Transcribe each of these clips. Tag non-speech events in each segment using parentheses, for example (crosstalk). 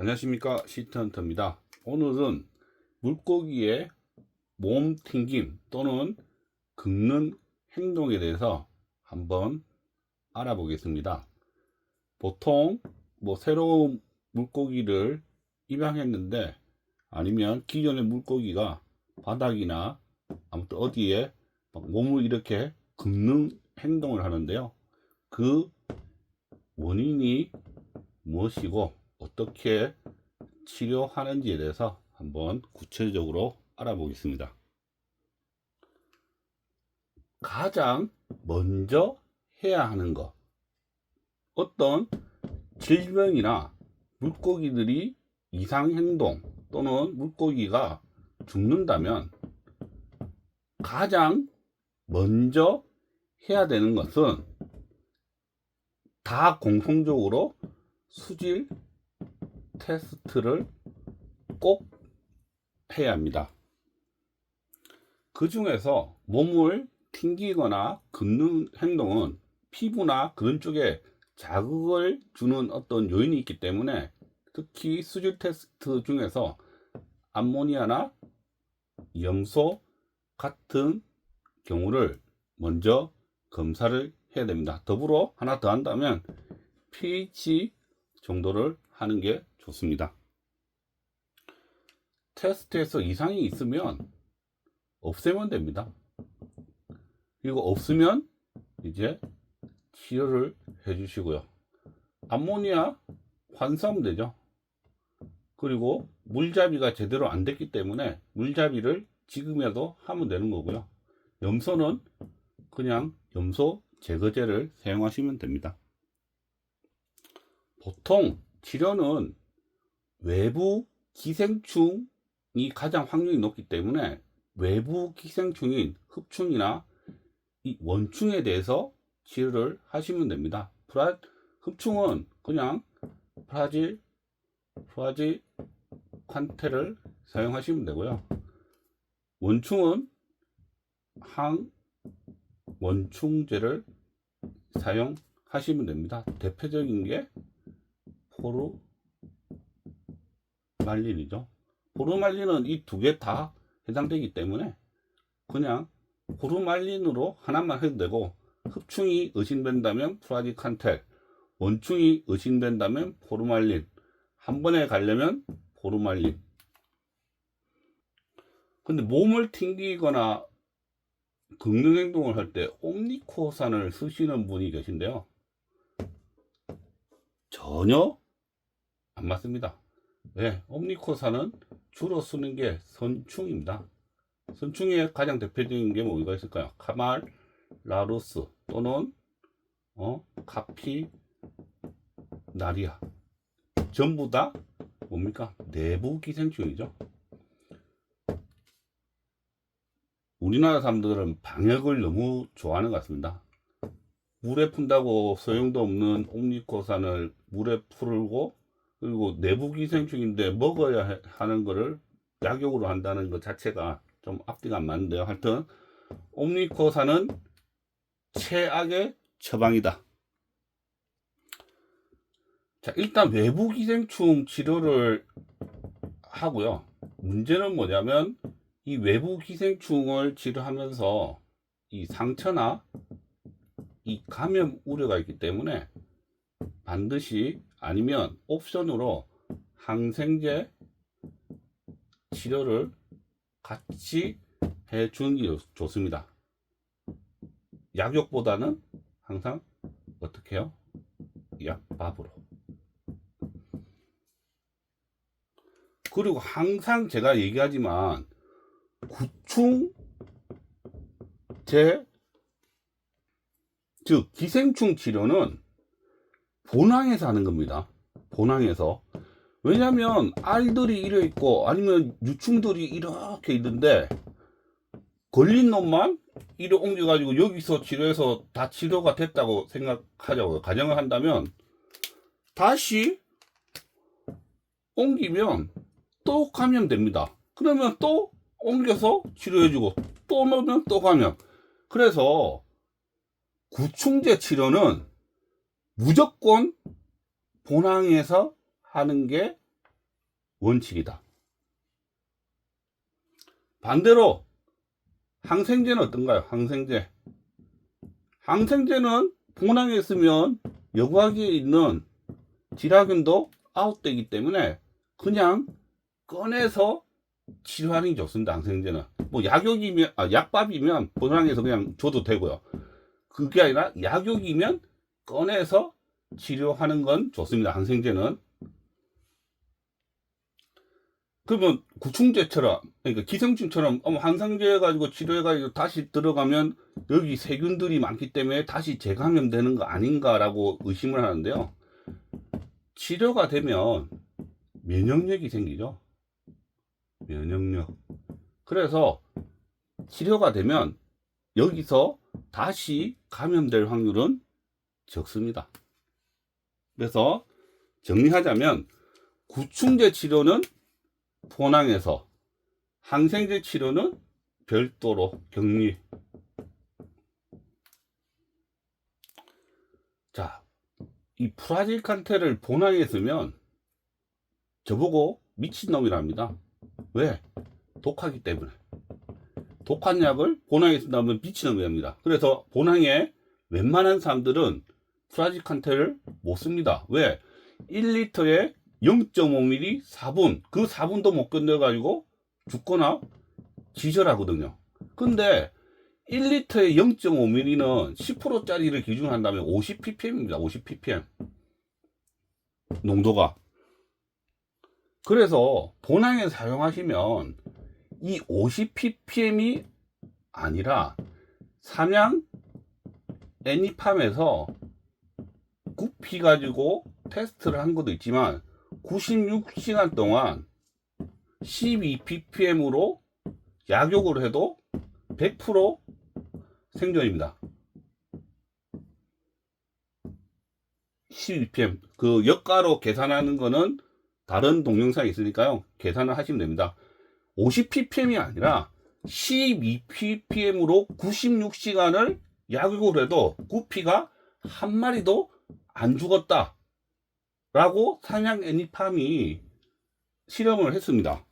안녕하십니까. 시트헌터입니다. 오늘은 물고기의 몸 튕김 또는 긁는 행동에 대해서 한번 알아보겠습니다. 보통 뭐 새로운 물고기를 입양했는데 아니면 기존의 물고기가 바닥이나 아무튼 어디에 막 몸을 이렇게 긁는 행동을 하는데요. 그 원인이 무엇이고 어떻게 치료하는지에 대해서 한번 구체적으로 알아보겠습니다. 가장 먼저 해야 하는 것. 어떤 질병이나 물고기들이 이상행동 또는 물고기가 죽는다면 가장 먼저 해야 되는 것은 다 공통적으로 수질 테스트를 꼭 해야 합니다. 그 중에서 몸을 튕기거나 긁는 행동은 피부나 그런 쪽에 자극을 주는 어떤 요인이 있기 때문에 특히 수질 테스트 중에서 암모니아나 염소 같은 경우를 먼저 검사를 해야 됩니다. 더불어 하나 더 한다면 pH 정도를 하는 게 좋습니다. 테스트에서 이상이 있으면 없애면 됩니다. 그리고 없으면 이제 치료를 해주시고요. 암모니아 환수하면 되죠. 그리고 물잡이가 제대로 안 됐기 때문에 물잡이를 지금이라도 하면 되는 거고요. 염소는 그냥 염소 제거제를 사용하시면 됩니다. 보통 치료는 외부 기생충이 가장 확률이 높기 때문에 외부 기생충인 흡충이나 이 원충에 대해서 치료를 하시면 됩니다. 프라, 흡충은 그냥 프라질, 프라질 칸테를 사용하시면 되고요. 원충은 항 원충제를 사용하시면 됩니다. 대표적인 게 포르 말린이죠. 포르말린은 이 두 개 다 해당되기 때문에 그냥 포르말린으로 하나만 해도 되고 흡충이 의심된다면 프라디칸텔, 원충이 의심된다면 포르말린, 한 번에 가려면 포르말린. 근데 몸을 튕기거나 긁는 행동을 할 때 옴니코산을 쓰시는 분이 계신데요. 전혀 안 맞습니다. 왜? 옴니코산은 주로 쓰는 게 선충입니다. 선충의 가장 대표적인 게 뭐가 있을까요? 카말, 라루스 또는 어? 카피, 나리아. 전부 다 뭡니까? 내부 기생충이죠. 우리나라 사람들은 방역을 너무 좋아하는 것 같습니다. 물에 푼다고 소용도 없는 옥니코산을 물에 풀고 그리고 내부 기생충인데 먹어야 해- 하는 거를 약용으로 한다는 것 자체가 좀 앞뒤가 안 맞는데요. 하여튼 옥니코산은 최악의 처방이다. 자, 일단 외부 기생충 치료를 하고요. 문제는 뭐냐면 이 외부 기생충을 치료하면서 이 상처나 이 감염 우려가 있기 때문에 반드시 아니면 옵션으로 항생제 치료를 같이 해주는 게 좋- 좋습니다. 약욕보다는 항상 어떻게 해요? 약밥으로. 그리고 항상 제가 얘기하지만 구충제 즉 기생충 치료는 본항에서 하는 겁니다. 본항에서 왜냐하면 알들이 이래 있고 아니면 유충들이 이렇게 있는데 걸린 놈만 이래 옮겨가지고 여기서 치료해서 다 치료가 됐다고 생각하자고요. 가정을 한다면 다시 옮기면 또 감염됩니다. 그러면 또 옮겨서 치료해주고 또 넣으면 또 감염. 그래서 구충제 치료는 무조건 본항에서 하는 게 원칙이다. 반대로 항생제는 어떤가요? 항생제. 항생제는 본항에 쓰면 여과기에 있는 지라균도 아웃되기 때문에 그냥 꺼내서 치료하는 게 좋습니다. 항생제는. 뭐 약욕이면 아, 약밥이면 본항에서 그냥 줘도 되고요. 그게 아니라 약욕이면 꺼내서 치료하는 건 좋습니다. 항생제는. 그러면 구충제처럼 그러니까 기생충처럼 항생제 가지고 치료해 가지고 다시 들어가면 여기 세균들이 많기 때문에 다시 재감염되는 거 아닌가라고 의심을 하는데요. 치료가 되면 면역력이 생기죠. 면역력. 그래서 치료가 되면 여기서 다시 감염될 확률은 적습니다. 그래서 정리하자면 구충제 치료는 포항에서 항생제 치료는 별도로 격리. 자, 이 프라질칸테를 본항에 쓰면 저보고 미친놈이랍니다. 왜? 독하기 때문에. 독한 약을 본항에 쓴다면 미친놈이랍니다. 그래서 본항에 웬만한 사람들은 프라질칸테를 못 씁니다. 왜? 1리터에 0.5ml 4분, 그 4분도 못 견뎌가지고 죽거나 기절하거든요. 근데 1리터에 0.5ml는 10%짜리를 기준한다면 50ppm입니다. 50ppm. 농도가. 그래서 본항에 사용하시면 이 50ppm이 아니라 삼양 애니팜에서 구피 가지고 테스트를 한 것도 있지만 96시간 동안 12ppm으로 약욕을 해도 100% 생존입니다. 12ppm 그 역가로 계산하는 거는 다른 동영상이 있으니까요. 계산을 하시면 됩니다. 50ppm이 아니라 12ppm으로 96시간을 약욕을 해도 구피가 한 마리도 안 죽었다. 라고 상향 애니팜이 실험을 했습니다.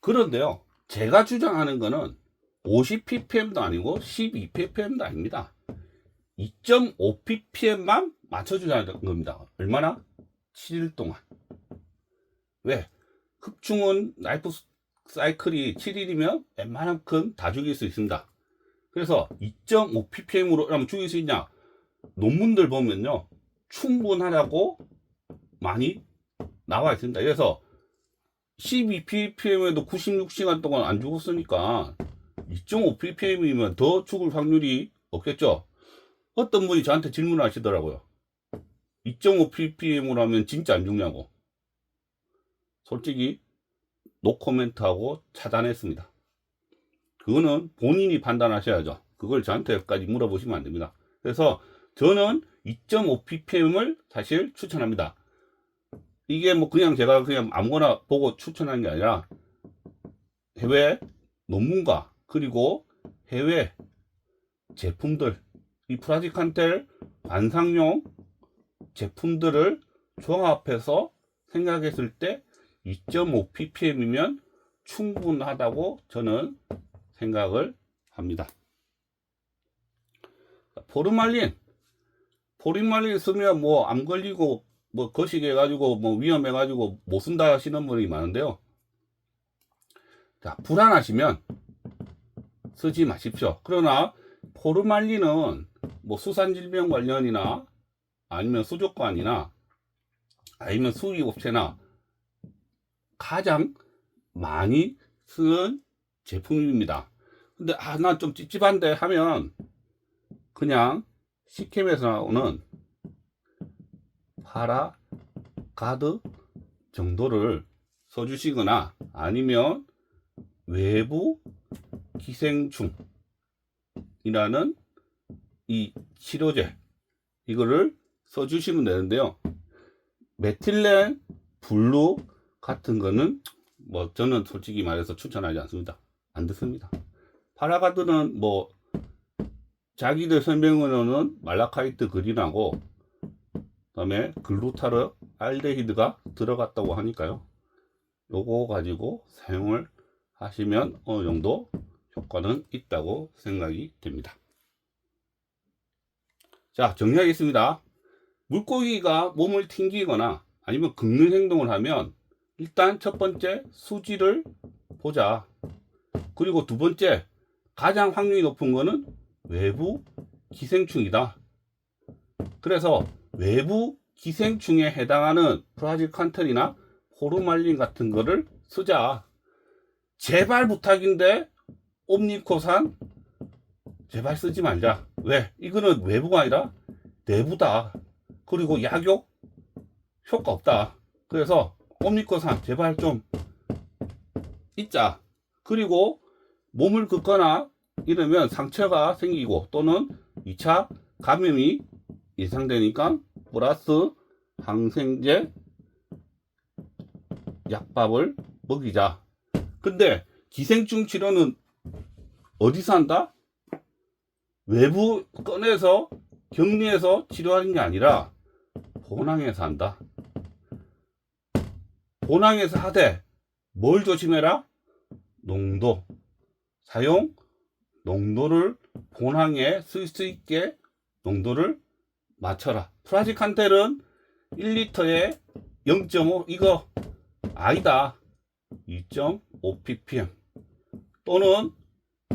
그런데요, 제가 주장하는 거는 50ppm도 아니고 12ppm도 아닙니다. 2.5ppm만 맞춰주자는 겁니다. 얼마나? 7일 동안. 왜? 흡충은 라이프 사이클이 7일이면 웬만한큼 다 죽일 수 있습니다. 그래서 2.5ppm으로 하면 죽일 수 있냐? 논문들 보면요. 충분하다고 많이 나와 있습니다. 그래서 12ppm에도 96시간 동안 안 죽었으니까 2.5ppm이면 더 죽을 확률이 없겠죠. 어떤 분이 저한테 질문을 하시더라고요. 2.5ppm으로 하면 진짜 안 죽냐고. 솔직히 노코멘트하고 차단했습니다. 그거는 본인이 판단하셔야죠. 그걸 저한테까지 물어보시면 안 됩니다. 그래서 저는 2.5ppm을 사실 추천합니다. 이게 뭐 그냥 제가 그냥 아무거나 보고 추천하는 게 아니라 해외 논문가 그리고 해외 제품들 이 프라지칸텔 관상용 제품들을 종합해서 생각했을 때 2.5ppm이면 충분하다고 저는 생각을 합니다. 포르말린 포르말린 쓰면 뭐 암 걸리고 뭐 거시기 해가지고 뭐 위험해가지고 못 쓴다 하시는 분이 많은데요. 자 불안하시면 쓰지 마십시오. 그러나 포르말린은 뭐 수산질병 관련이나 아니면 수족관이나 아니면 수입업체나 가장 많이 쓰는 제품입니다. 근데 아나좀 찝찝한데 하면 그냥 시캠에서 나오는 파라 가드 정도를 써주시거나 아니면 외부 기생충이라는 이 치료제 이거를 써주시면 되는데요. 메틸렌 블루 같은 거는 뭐 저는 솔직히 말해서 추천하지 않습니다. 안 듣습니다. 파라가드는 뭐 자기들 설명으로는 말라카이트 그린하고 그다음에 글루타르 알데히드가 들어갔다고 하니까요. 요거 가지고 사용을 하시면 어느 정도 효과는 있다고 생각이 됩니다. 자, 정리하겠습니다. 물고기가 몸을 튕기거나 아니면 긁는 행동을 하면 일단 첫 번째 수지를 보자. 그리고 두 번째 가장 확률이 높은 거는 외부 기생충이다. 그래서 외부 기생충에 해당하는 프라질칸틀이나 호르말린 같은 거를 쓰자. 제발 부탁인데 옴니코산 제발 쓰지 말자. 왜? 이거는 외부가 아니라 내부다. 그리고 약욕 효과 없다. 그래서 옴니코산 제발 좀 잊자. 그리고 몸을 긁거나 이러면 상처가 생기고 또는 2차 감염이 예상되니까 플러스 항생제 약밥을 먹이자. 근데 기생충 치료는 어디서 한다? 외부 꺼내서 격리해서 치료하는 게 아니라 본항에서 한다. 본항에서 하되 뭘 조심해라? 농도. 사용 농도를 본항에 쓸 수 있게 농도를 맞춰라. 프라지칸텔은 1리터에 0.5 이거 아니다. 2.5 ppm 또는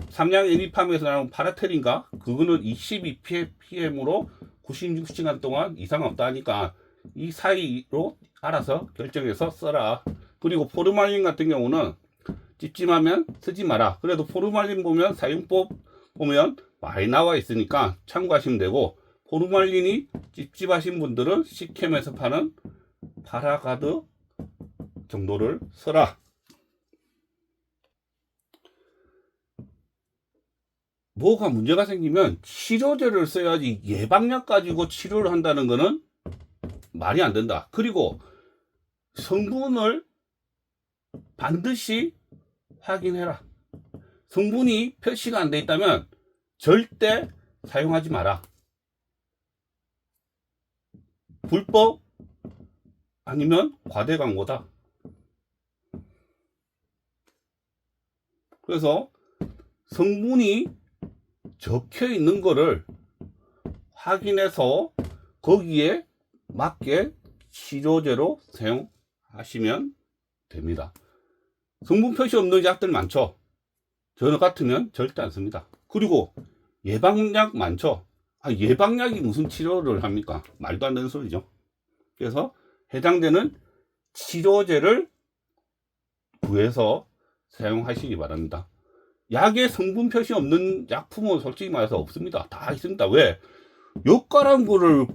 삼양 애니팜에서 나온 파라텔인가 그거는 22 ppm으로 96시간 동안 이상 없다 하니까 이 사이로 알아서 결정해서 써라. 그리고 포르말린 같은 경우는 찝찝하면 쓰지 마라. 그래도 포르말린 보면 사용법 보면 많이 나와 있으니까 참고하시면 되고 포르말린이 찝찝하신 분들은 시캠에서 파는 파라가드 정도를 써라. 뭐가 문제가 생기면 치료제를 써야지 예방약 가지고 치료를 한다는 거는 말이 안 된다. 그리고 성분을 반드시 확인해라. 성분이 표시가 안 돼 있다면 절대 사용하지 마라. 불법 아니면 과대 광고다. 그래서 성분이 적혀 있는 거를 확인해서 거기에 맞게 치료제로 사용하시면 됩니다. 성분 표시 없는 약들 많죠. 저는 같으면 절대 안 씁니다. 그리고 예방약 많죠. 아, 예방약이 무슨 치료를 합니까? 말도 안 되는 소리죠. 그래서 해당되는 치료제를 구해서 사용하시기 바랍니다. 약에 성분 표시 없는 약품은 솔직히 말해서 없습니다. 다 있습니다. 왜? 역가란 거를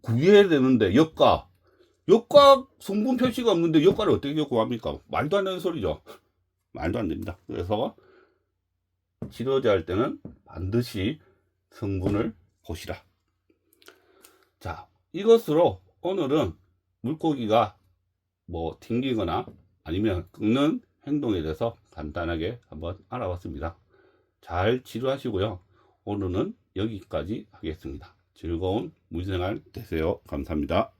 구해야 되는데, 역가. 역가 성분 표시가 없는데 역가를 어떻게 구합니까? 말도 안 되는 소리죠. (laughs) 말도 안 됩니다. 그래서 치료제 할 때는 반드시 성분을 보시라. 자, 이것으로 오늘은 물고기가 뭐 튕기거나 아니면 긁는 행동에 대해서 간단하게 한번 알아봤습니다. 잘 치료하시고요. 오늘은 여기까지 하겠습니다. 즐거운 물생활 되세요. 감사합니다.